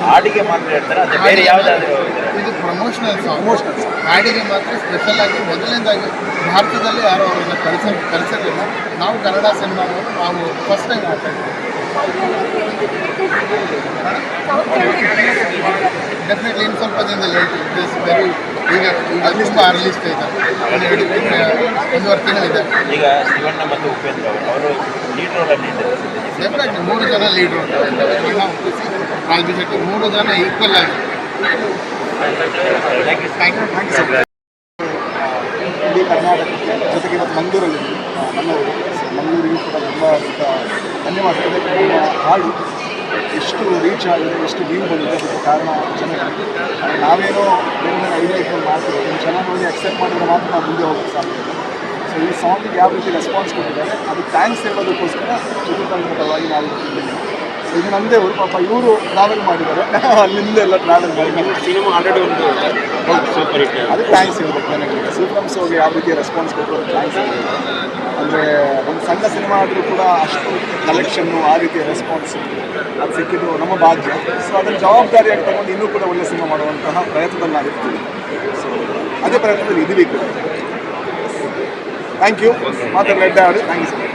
ಹಾಡಿಗೆ ಮಾತ್ರ ಹೇಳ್ತಾರೆ ಅದು ಬೇರೆ ಯಾವುದಾದ್ರೂ ಇದು ಪ್ರಮೋಷನಲ್ ಸಾಂಗ್ ಹಾಡಿಗೆ ಮಾತ್ರ ಸ್ಪೆಷಲ್ ಆಗಿ ಮೊದಲನೇದಾಗಿ ಭಾರತದಲ್ಲಿ ಯಾರು ಅವರನ್ನ ಕಳಿಸ ಕಳಿಸಿರಲಿಲ್ಲ ನಾವು ಕನ್ನಡ ಸಿನಿಮಾಗಳು ನಾವು ಫಸ್ಟ್ ಟೈಮ್ ಮಾಡ್ತಾ ಡೆಫಿನೆಟ್ಲಿ ಇನ್ನು ಸ್ವಲ್ಪ ದಿನದಲ್ಲಿ ಹೇಳ್ತೀವಿ ದಿಸ್ ವೆರಿ ಈಗ ಈಗ ತುಂಬ ಅರ್ಲಿ ಸ್ಟೇಜ್ ಒಂದೂವರೆ ತಿಂಗಳಿದೆ. ಈಗ ಶಿವಣ್ಣ ಮತ್ತು ಉಪೇಂದ್ರ ಅವರು ಲೀಡ್ ರೋಲಲ್ಲಿ ಡೆಫಿನೆಟ್ಲಿ ಮೂರು ಜನ ಲೀಡ್ರು ಅಂತ ಶಿವಣ್ಣ ಒಪ್ಪಿಸಿ ರಾಜು ಶೆಟ್ಟಿ ಮೂರು ಜನ ಈಕ್ವಲ್ ಆಗಿ. ಇಡೀ ಕರ್ನಾಟಕಕ್ಕೆ ಜೊತೆಗೆ ಇವತ್ತು ಮಂಗಳೂರಲ್ಲಿ ಮಂಗಳೂರು ಮಂಗಳೂರಿಗೂ ಕೂಡ ತುಂಬ ಧನ್ಯವಾದಗಳು ನಮ್ಮ ಹಾಡು ಎಷ್ಟು ರೀಚ್ ಆಗಿದೆ ಎಷ್ಟು ವ್ಯೂ ಬಂದಿದೆ ಅದಕ್ಕೆ ಕಾರಣ ಜನಗಳು ನಾವೇನೋ ಬೇರೆ ಬೇರೆ ಐಡಿಯಾ ಇಟ್ಕೊಂಡು ಮಾಡ್ತೀವಿ ನಿಮ್ಮ ಜನ ನೋಡಿ ಅಕ್ಸೆಪ್ಟ್ ಮಾಡಿದ್ರೆ ಮಾತ್ರ ನಾವು ಮುಂದೆ ಹೋಗೋಕ್ಕೆ ಸಾಧ್ಯ ಸೊ ಈ ಸಾಂಗಿಗೆ ಯಾವ ರೀತಿ ರೆಸ್ಪಾನ್ಸ್ ಕೊಟ್ಟಿದ್ದಾರೆ ಅದಕ್ಕೆ ಥ್ಯಾಂಕ್ಸ್ ಹೇಳೋದಕ್ಕೋಸ್ಕರ ಚಿತ್ರತಂಡವಾಗಿ ನಾವು ಇವತ್ತಿದ್ದೇವೆ ಸೊ ಇದು ನಮ್ಮದೇ ಊರು. ಪಾಪ ಇವರು ಟ್ರಾವೆಲ್ ಮಾಡಿದ್ದಾರೆ. ಅಲ್ಲಿಂದ ಎಲ್ಲ ಟ್ರಾವೆಲ್ ಮಾಡಿದ್ದಾರೆ ಸಿನಿಮಾ ಆಲ್ರೆಡಿ ಒಂದು ಸೂಪರ್ ಹಿಟ್ ಅದಕ್ಕೆ ಥ್ಯಾಂಕ್ಸ್ ಹೇಳ್ಬೇಕು ನನಗೆ. ಸೂಪರ್ ಹೋಗಿ ಯಾವ ರೀತಿ ರೆಸ್ಪಾನ್ಸ್ ಕೊಟ್ಟರು ಥ್ಯಾಂಕ್ಸ್ ಹೇಳ್ಬೇಕು. ಅಂದರೆ ಒಂದು ಸಣ್ಣ ಸಿನಿಮಾ ಆದರೂ ಕೂಡ ಅಷ್ಟು ಕಲೆಕ್ಷನ್ನು ಆ ರೀತಿಯ ರೆಸ್ಪಾನ್ಸ್ ಅದು ಸಿಕ್ಕಿದ್ದು ನಮ್ಮ ಭಾಗ್ಯ. ಸೊ ಅದನ್ನು ಜವಾಬ್ದಾರಿಯಾಗಿ ತಗೊಂಡು ಇನ್ನೂ ಕೂಡ ಒಳ್ಳೆ ಸಿನಿಮಾ ಮಾಡುವಂತಹ ಪ್ರಯತ್ನದಲ್ಲಿ ನಾವಿರ್ತೀವಿ ಸೊ ಅದೇ ಪ್ರಯತ್ನದಲ್ಲಿ ಇದೀವಿ ಕೂಡ. ಥ್ಯಾಂಕ್ ಯು ಮಾತಾಡಲಿ ಥ್ಯಾಂಕ್ ಯು ಸೊ ಮಚ್